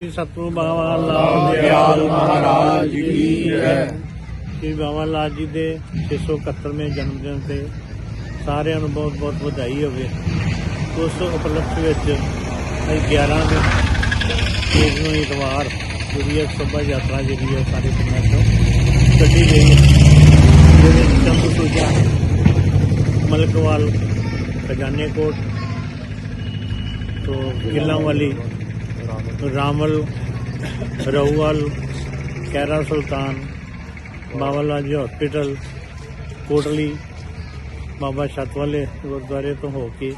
ਸ੍ਰੀ ਸਤਿਗੁਰੂ ਬਾਬਾ ਲਾਲ ਦਿਆਲ ਮਹਾਰਾਜ ਕੀ ਜੈ। ਸ੍ਰੀ ਬਾਬਾ ਲਾਲ ਜੀ ਦੇ 671ਵੇਂ ਜਨਮ ਦਿਨ ਤੇ ਸਾਰਿਆਂ ਨੂੰ ਬਹੁਤ ਬਹੁਤ ਵਧਾਈ ਹੋਵੇ। ਉਸ ਉਪਲਕਸ਼ ਵਿੱਚ ਅੱਜ 11 ਦੇ ਤਰੀਕ ਨੂੰ ਇਤਵਾਰ ਜਿਹੜੀ ਹੈ ਸ਼ੋਭਾ ਯਾਤਰਾ ਜਿਹੜੀ ਹੈ ਸਾਰੇ ਪਿੰਡਾਂ ਤੋਂ ਕੱਢੀ ਗਈ ਹੈ। ਜਿਹਦੇ ਵਿੱਚ ਚੰਦ ਸੂਜਾ ਮਲਕਵਾਲ ਖਜ਼ਾਨੇ ਕੋਟ ਤੋਂ ਕਿੱਲਾਂ ਵਾਲੀ ਰਾਮਲ ਰਉਵਾਲ ਕੈਰਾ ਸੁਲਤਾਨ, ਬਾਬਾ ਲਾਲ ਜੀ ਹਸਪੀਟਲ ਕੋਟਲੀ, ਬਾਬਾ ਛਤਵਾਲੇ ਗੁਰਦੁਆਰੇ ਤੋਂ ਹੋ ਕੇ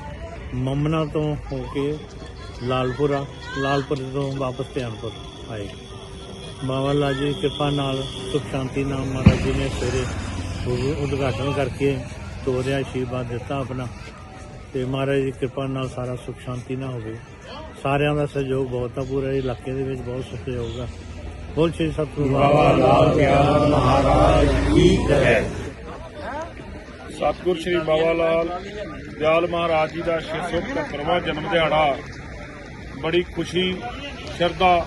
ਮਮਨਾ ਤੋਂ ਹੋ ਕੇ ਲਾਲਪੁਰਾ, ਲਾਲਪੁਰ ਤੋਂ ਵਾਪਸ ਧਿਆਨਪੁਰ ਆਏ। ਬਾਬਾ ਲਾਲ ਜੀ ਕਿਰਪਾ ਨਾਲ ਸੁਖ ਸ਼ਾਂਤੀ ਨਾਲ ਮਹਾਰਾਜ ਜੀ ਨੇ ਸਵੇਰੇ ਉਹ ਉਦਘਾਟਨ ਕਰਕੇ ਤੋਰਿਆ ਆਸ਼ੀਰਵਾਦ ਦਿੱਤਾ ਆਪਣਾ। ਤੇ ਮਹਾਰਾਜ ਦੀ ਕਿਰਪਾ ਨਾਲ ਸਾਰਾ ਸੁਖ ਸ਼ਾਂਤੀ ਨਾਲ ਹੋਵੇ। ਸਾਰਿਆਂ ਦਾ ਸਹਿਯੋਗ ਬਹੁਤ ਆ, ਪੂਰੇ ਇਲਾਕੇ ਦੇ ਵਿੱਚ ਬਹੁਤ ਸਹਿਯੋਗ ਆ। ਬੋਲ ਸ਼੍ਰੀ ਸਤਿਗੁਰੂ ਬਾਬਾ ਲਾਲ ਦਿਆਲ ਮਹਾਰਾਜ ਕੀ ਜੈ ਸਤਿਗੁਰ ਸ਼੍ਰੀ ਬਾਬਾ ਲਾਲ ਦਿਆਲ ਮਹਾਰਾਜ ਜੀ ਦਾ 675ਵਾਂ ਜਨਮ ਦਿਹਾੜਾ। ਬੜੀ ਖੁਸ਼ੀ, ਸ਼ਰਧਾ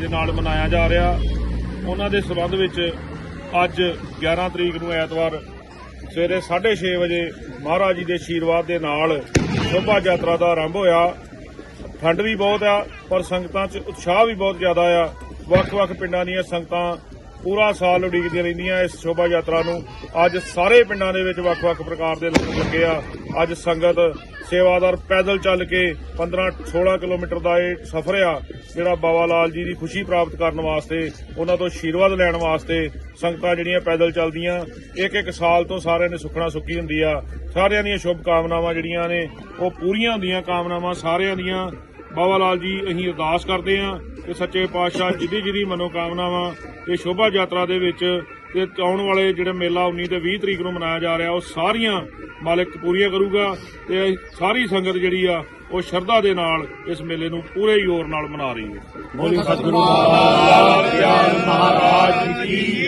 ਦੇ ਨਾਲ ਮਨਾਇਆ ਜਾ ਰਿਹਾ। ਉਹਨਾਂ ਦੇ ਸਬੰਧ ਵਿੱਚ ਅੱਜ 11 ਤਰੀਕ ਨੂੰ ਐਤਵਾਰ ਸਵੇਰੇ 6:30 ਵਜੇ ਮਹਾਰਾਜ ਜੀ ਦੇ ਆਸ਼ੀਰਵਾਦ ਦੇ ਨਾਲ ਸ਼ੋਭਾ ਯਾਤਰਾ ਦਾ ਆਰੰਭ ਹੋਇਆ। ਠੰਡ ਵੀ ਬਹੁਤ ਆ, ਪਰ ਸੰਗਤਾਂ 'ਚ ਉਤਸ਼ਾਹ ਵੀ ਬਹੁਤ ਜ਼ਿਆਦਾ ਆ। ਵੱਖ-ਵੱਖ ਪਿੰਡਾਂ ਦੀਆਂ ਸੰਗਤਾਂ ਪੂਰਾ ਸਾਲ ਉਡੀਕਦੀਆਂ ਰਹਿੰਦੀਆਂ ਇਸ ਸ਼ੋਭਾ ਯਾਤਰਾ ਨੂੰ। ਅੱਜ ਸਾਰੇ ਪਿੰਡਾਂ ਦੇ ਵਿੱਚ ਵੱਖ-ਵੱਖ ਪ੍ਰਕਾਰ ਦੇ ਲੰਗਰ ਲੱਗੇ ਆ। ਅੱਜ ਸੰਗਤ ਸੇਵਾਦਾਰ ਪੈਦਲ ਚੱਲ ਕੇ 15-16 ਕਿਲੋਮੀਟਰ ਦਾ ਇਹ ਸਫ਼ਰ ਆ, ਜਿਹੜਾ ਬਾਬਾ ਲਾਲ ਜੀ ਦੀ ਖੁਸ਼ੀ ਪ੍ਰਾਪਤ ਕਰਨ ਵਾਸਤੇ, ਉਹਨਾਂ ਤੋਂ ਆਸ਼ੀਰਵਾਦ ਲੈਣ ਵਾਸਤੇ ਸੰਗਤਾਂ ਜਿਹੜੀਆਂ ਪੈਦਲ ਚੱਲਦੀਆਂ। ਇੱਕ ਇੱਕ ਸਾਲ ਤੋਂ ਸਾਰਿਆਂ ਨੇ ਸੁਖਣਾ ਸੁੱਖੀ ਹੁੰਦੀ ਆ। ਸਾਰਿਆਂ ਦੀਆਂ ਸ਼ੁਭ ਕਾਮਨਾਵਾਂ ਜਿਹੜੀਆਂ ਨੇ, ਉਹ ਪੂਰੀਆਂ ਹੁੰਦੀਆਂ, ਕਾਮਨਾਵਾਂ ਸਾਰਿਆਂ ਦੀਆਂ। ਬਾਬਾ ਲਾਲ ਜੀ, ਅਸੀਂ ਅਰਦਾਸ ਕਰਦੇ ਹਾਂ ਕਿ ਸੱਚੇ ਪਾਤਸ਼ਾਹ ਜਿਹਦੀ ਜਿਹਦੀ ਮਨੋਕਾਮਨਾਵਾਂ ਇਹ ਸ਼ੋਭਾ ਯਾਤਰਾ ਦੇ ਵਿੱਚ ਤੇ ਆਉਣ ਵਾਲੇ ਜਿਹੜਾ ਮੇਲਾ 19 ਤੇ 20 ਤਰੀਕ ਨੂੰ ਮਨਾਇਆ ਜਾ ਰਿਹਾ, ਉਹ ਸਾਰੀਆਂ ਮਾਲਕ ਪੂਰੀਆਂ ਕਰੂਗਾ ਤੇ ਸਾਰੀ ਸੰਗਤ ਜਿਹੜੀ ਆ, ਉਹ ਸ਼ਰਧਾ ਦੇ ਨਾਲ ਇਸ ਮੇਲੇ ਨੂੰ ਪੂਰੇ ਜ਼ੋਰ ਨਾਲ ਮਨਾ ਰਹੀ ਹੈ। ਬੋਲੀ ਸਤਿਗੁਰੂ ਮਹਾਰਾਜ ਕੀ